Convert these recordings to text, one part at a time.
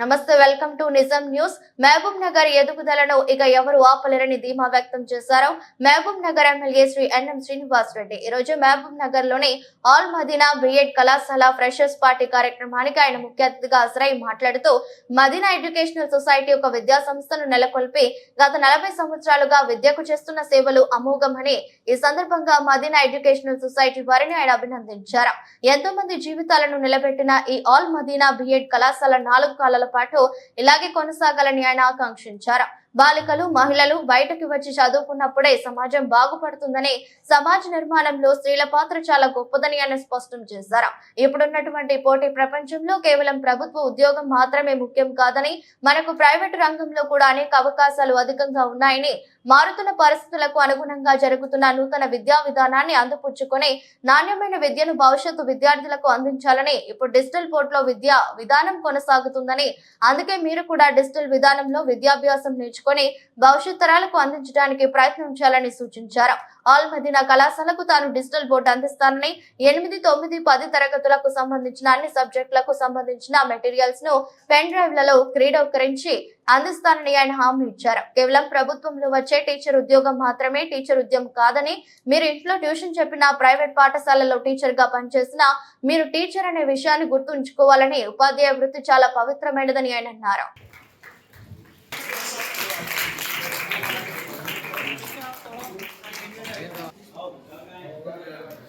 నమస్తే welcome to Nijam news. Mahabubnagar ఎదుగుదలను ఇక ఎవరు ఆపలేరని ధీమా వ్యక్తం చేశారు. Mahabubnagar MLA Shri NM Srinivas Reddy. ఈ రోజు మహబూబ్ నగర్లోని ఆల్ మదీనా బిఎడ్ కళాశాల ఫ్రెషర్స్ పార్టీ కార్యక్రమానికి ఆయన ముఖ్య అతిథిగా హాజరై మాట్లాడుతూ మదీనా ఎడ్యుకేషనల్ సొసైటీ ఒక విద్యా సంస్థను నెలకొల్పి గత నలభై సంవత్సరాలుగా విద్యకు చేస్తున్న సేవలు అమోఘమని ఈ సందర్భంగా మదీనా ఎడ్యుకేషనల్ సొసైటీ వారిని ఆయన అభినందించారు. ఎంతో మంది జీవితాలను నిలబెట్టిన ఈ ఆల్ మదీనా బిఎడ్ కళాశాల నాలుగు కాలాల పాటు ఇలాగే కొనసాగాలని ఆయన ఆకాంక్షించారు. బాలికలు మహిళలు బయటకు వచ్చి చదువుకున్నప్పుడే సమాజం బాగుపడుతుందని సమాజ నిర్మాణంలో స్త్రీల పాత్ర చాలా గొప్పదని ఆయన స్పష్టం చేశారు. ఇప్పుడున్నటువంటి పోటీ ప్రపంచంలో కేవలం ప్రభుత్వ ఉద్యోగం మాత్రమే ముఖ్యం కాదని మనకు ప్రైవేటు రంగంలో కూడా అనేక అవకాశాలు అధికంగా ఉన్నాయని మారుతున్న పరిస్థితులకు అనుగుణంగా జరుగుతున్న నూతన విద్యా విధానాన్ని అందిపుచ్చుకొని నాణ్యమైన విద్యను భవిష్యత్తు విద్యార్థులకు అందించాలని ఇప్పుడు డిజిటల్ బోర్డులో విద్యా విధానం కొనసాగుతుందని అందుకే మీరు కూడా డిజిటల్ విధానంలో విద్యాభ్యాసం నేర్చుకొని భవిష్యత్ తరాలకు అందించడానికి ప్రయత్నించాలని సూచించారు. ఆల్ మదీనా కళాశాలకు తాను డిజిటల్ బోర్డు అందిస్తానని ఎనిమిది తొమ్మిది పది తరగతులకు సంబంధించిన అన్ని సబ్జెక్టులకు సంబంధించిన మెటీరియల్స్ను పెన్ డ్రైవ్లలో క్రీడీకరించి అందిస్తానని ఆయన హామీ ఇచ్చారు. కేవలం ప్రభుత్వంలో వచ్చే టీచర్ ఉద్యోగం మాత్రమే టీచర్ ఉద్యోగం కాదని మీరు ఇంట్లో ట్యూషన్ చెప్పిన ప్రైవేట్ పాఠశాలలో టీచర్గా పనిచేసిన మీరు టీచర్ అనే విషయాన్ని గుర్తుంచుకోవాలని ఉపాధ్యాయ వృత్తి చాలా పవిత్రమైనదని ఆయన అన్నారు.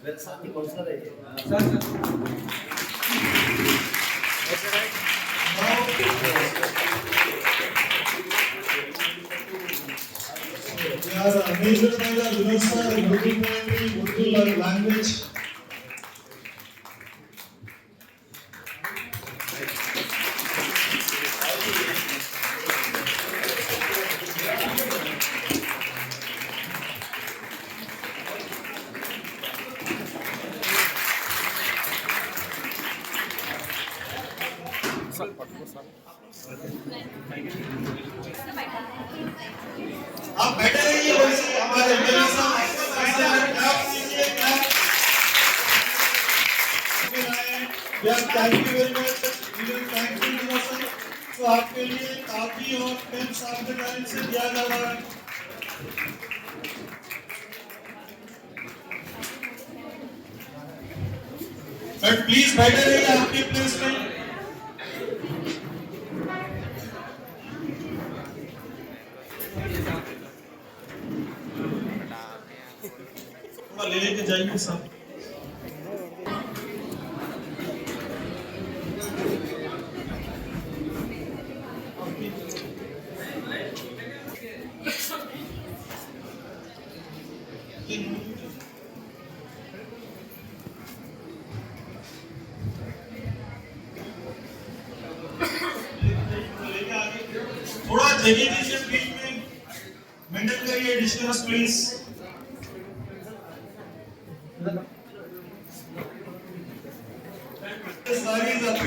मेरे साथी काउंसलर है Yes, Major Major Vinod sir, good language. आप बैठे रहिए वैसे हमारे साहब thank you very much thank you आपके लिए काफ़ी और पेन्स आपके तरफ़ से दिया जा रहा है। बट प्लीज़ बैठे रहिए, आपके प्लेस पे। जाइए सब थोड़ा जगह दीजिए बीच में। मेंटेन करिए distance please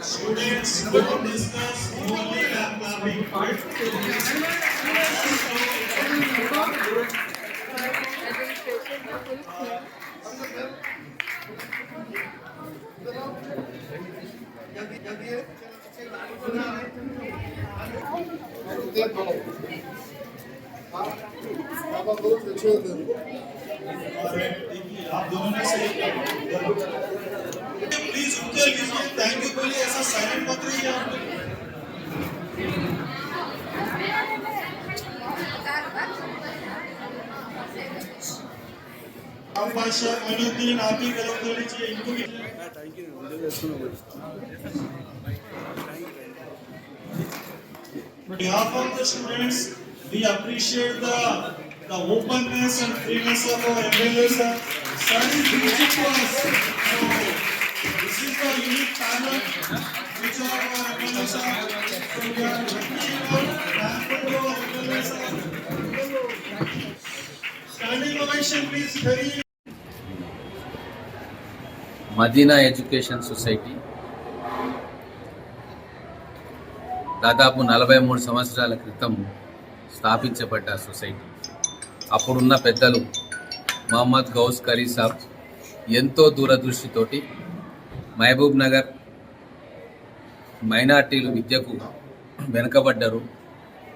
Students, don't discuss, only have clapping. देखिए, आप दोनों ने सही प्लीज़ उत्तर लीजिए थैंक यू बोलिए ऐसा साइलेंट मत रहिए। आप ही कर लीजिए इनको भी On behalf of the students, we appreciate the, the openness and freeness of our MLA sir. Sir is teaching to us. So, this is the unique talent which are our MLA sir. So we are lucky to our MLA sir. Standing ovation please, very Madina education society. దాదాపు నలభై మూడు సంవత్సరాల క్రితం స్థాపించబడ్డ society. అప్పుడున్న పెద్దలు Mohammed Ghouse curry సాబ్ ఎంతో దూరదృష్టితోటి మహబూబ్ నగర్ మైనార్టీలు విద్యకు వెనుకబడ్డారు.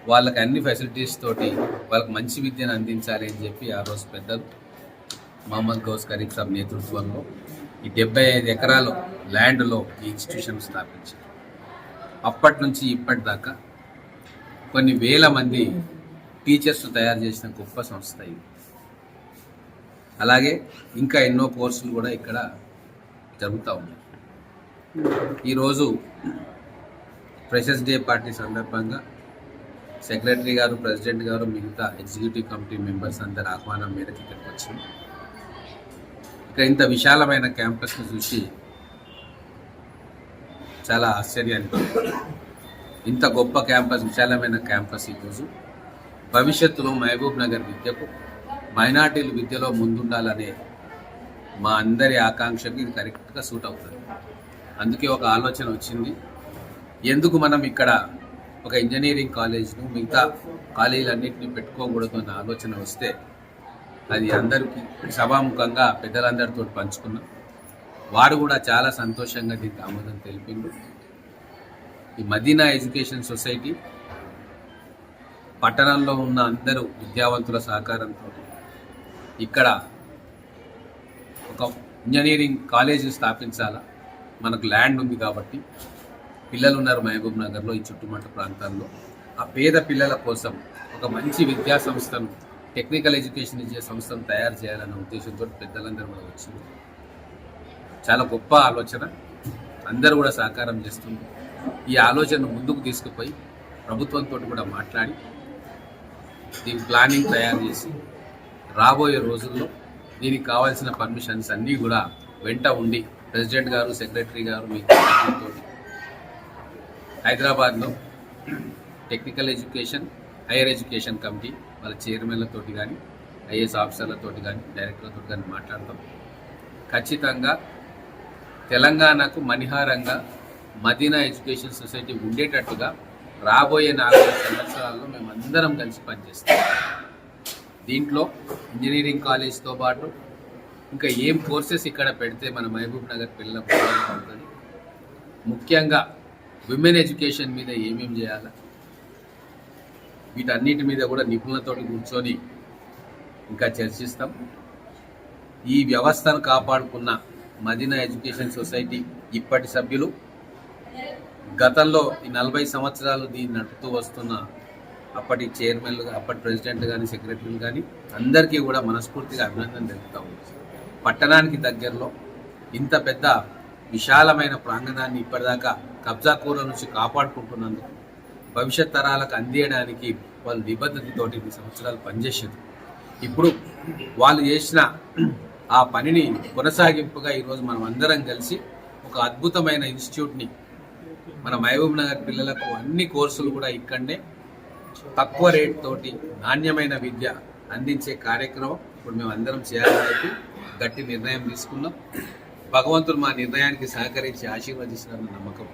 వాళ్ళకి అన్ని ఫెసిలిటీస్ తోటి వాళ్ళకి మంచి విద్యను అందించాలి అని చెప్పి ఆ రోజు పెద్దలు మహమ్మద్ గౌస్ కరీం సాబ్ నేతృత్వంలో ఈ డెబ్బై ఐదు ఎకరాలు ల్యాండ్లో ఈ ఇన్స్టిట్యూషన్ స్థాపించారు. అప్పటి నుంచి ఇప్పటిదాకా కొన్ని వేల మంది టీచర్స్ తయారు చేసిన గొప్ప సంస్థ ఇది. అలాగే ఇంకా ఎన్నో కోర్సులు కూడా ఇక్కడ జరుగుతూ ఉన్నాయి. ఈరోజు ఫ్రెషర్స్ డే పార్టీ సందర్భంగా సెక్రటరీ గారు ప్రెసిడెంట్ గారు మిగతా ఎగ్జిక్యూటివ్ కమిటీ మెంబర్స్ అందరి ఆహ్వానం మేరకు ఇక్కడికి వచ్చింది ఇక్కడ ఇంత విశాలమైన క్యాంపస్ని చూసి చాలా ఆశ్చర్యానికి ఇంత గొప్ప క్యాంపస్ విశాలమైన క్యాంపస్ ఈరోజు. భవిష్యత్తులో మహబూబ్ నగర్ విద్యకు మైనార్టీలు విద్యలో ముందుండాలనే మా అందరి ఆకాంక్షకి ఇది కరెక్ట్గా సూట్ అవుతుంది. అందుకే ఒక ఆలోచన వచ్చింది. ఎందుకు మనం ఇక్కడ ఒక ఇంజనీరింగ్ కాలేజ్ను మిగతా కాలేజీలన్నింటినీ పెట్టుకోకూడదు అన్న ఆలోచన వస్తే అది అందరికీ సభాముఖంగా పెద్దలందరితో పంచుకున్నాం. వారు కూడా చాలా సంతోషంగా దీనికి ఆమోదం తెలిపిండు. ఈ మదీనా ఎడ్యుకేషన్ సొసైటీ పట్టణంలో ఉన్న అందరూ విద్యావంతుల సహకారంతో ఇక్కడ ఒక ఇంజనీరింగ్ కాలేజ్ స్థాపించాలా? మనకు ల్యాండ్ ఉంది కాబట్టి పిల్లలు ఉన్నారు మహబూబ్ నగర్లో ఈ చుట్టుముట్ట ప్రాంతాల్లో. ఆ పేద పిల్లల కోసం ఒక మంచి విద్యా సంస్థను టెక్నికల్ ఎడ్యుకేషన్ ఇచ్చే సంస్థను తయారు చేయాలన్న ఉద్దేశంతో పెద్దలందరూ కూడా వచ్చింది. చాలా గొప్ప ఆలోచన. అందరూ కూడా సహకారం చేస్తుంది ఈ ఆలోచనను ముందుకు తీసుకుపోయి ప్రభుత్వంతో కూడా మాట్లాడి దీని ప్లానింగ్ తయారు చేసి రాబోయే రోజుల్లో దీనికి కావాల్సిన పర్మిషన్స్ అన్నీ కూడా వెంట ఉండి ప్రెసిడెంట్ గారు సెక్రటరీ గారు మీ హైదరాబాద్లో technical education higher education committee వాళ్ళ చైర్మన్లతోటి కానీ ఐఏఎస్ ఆఫీసర్లతోటి కానీ డైరెక్టర్లతో కానీ మాట్లాడతాం. ఖచ్చితంగా తెలంగాణకు మణిహారంగా మదీనా ఎడ్యుకేషన్ సొసైటీ ఉండేటట్టుగా రాబోయే నాలుగు సంవత్సరాల్లో మేము అందరం కలిసి పనిచేస్తాం. దీంట్లో ఇంజనీరింగ్ కాలేజ్తో పాటు ఇంకా ఏం కోర్సెస్ ఇక్కడ పెడితే మన మహబూబ్ నగర్ పిల్లలకు ముఖ్యంగా విమెన్ ఎడ్యుకేషన్ మీద ఏమేమి చేయాలా? వీటన్నిటి మీద కూడా నిపుణులతో కూర్చొని ఇంకా చర్చిస్తాం. ఈ వ్యవస్థను కాపాడుకున్న మదీనా ఎడ్యుకేషన్ సొసైటీ ఇప్పటి సభ్యులు. గతంలో ఈ నలభై సంవత్సరాలు దీన్ని నడుపుతూ వస్తున్న అప్పటి చైర్మన్లు అప్పటి ప్రెసిడెంట్ కానీ సెక్రటరీలు కానీ అందరికీ కూడా మనస్ఫూర్తిగా అభినందన తెలుపుతా ఉంది పట్టణానికి దగ్గరలో ఇంత పెద్ద విశాలమైన ప్రాంగణాన్ని ఇప్పటిదాకా కబ్జా కూర నుంచి కాపాడుకుంటున్నందుకు భవిష్యత్ తరాలకు అందియడానికి వాళ్ళు నిబద్ధతతోటి ఇన్ని సంవత్సరాలు పనిచేసారు ఇప్పుడు వాళ్ళు చేసిన ఆ పనిని కొనసాగింపుగా ఈరోజు మనం అందరం కలిసి ఒక అద్భుతమైన ఇన్స్టిట్యూట్ని మన మహబూబ్ నగర్ పిల్లలకు అన్ని కోర్సులు కూడా ఇక్కడనే తక్కువ రేట్ తోటి నాణ్యమైన విద్య అందించే కార్యక్రమం ఇప్పుడు మేము అందరం చేయాలని చెప్పి గట్టి నిర్ణయం తీసుకున్నాం. భగవంతుడు మా నిర్ణయానికి సహకరించి ఆశీర్వదిస్తారన్న నమ్మకం.